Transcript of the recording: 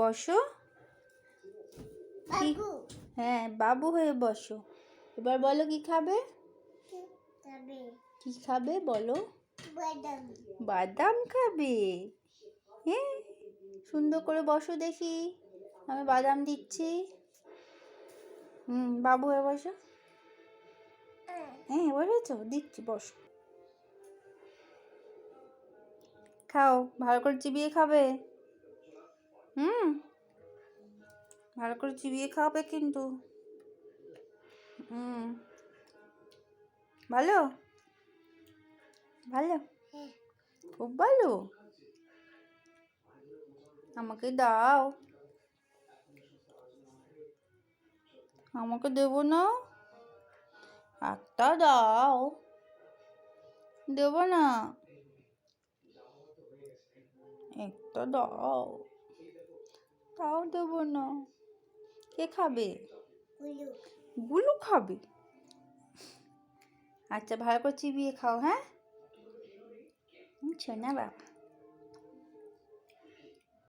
বসো। হ্যাঁ বাবু হয়ে বসো। এবার বলো কি খাবে? কি খাবে? বলো? বাদাম। বাদাম খাবে? হ্যাঁ সুন্দর করে বসো দেখি। আমি বাদাম দিচ্ছি। হুম বাবু হয়ে বসো। হ্যাঁ বসেছো দিচ্ছি বসো। খাও ভালো করে চিবিয়ে খাবে? হুম। ভালো করে চিবিয়ে খাবে কিন্তু। হুম। ভালো? ভালো? খুব ভালো? আমাকে দাও। আমাকে দেবো না? একটা দাও। দেবো না? একটা দাও। তাও দেবো না। কে খাবে? গুলু খাবে? আচ্ছা ভালো করে চিবিয়ে খাও হ্যাঁ? শোনা বাবা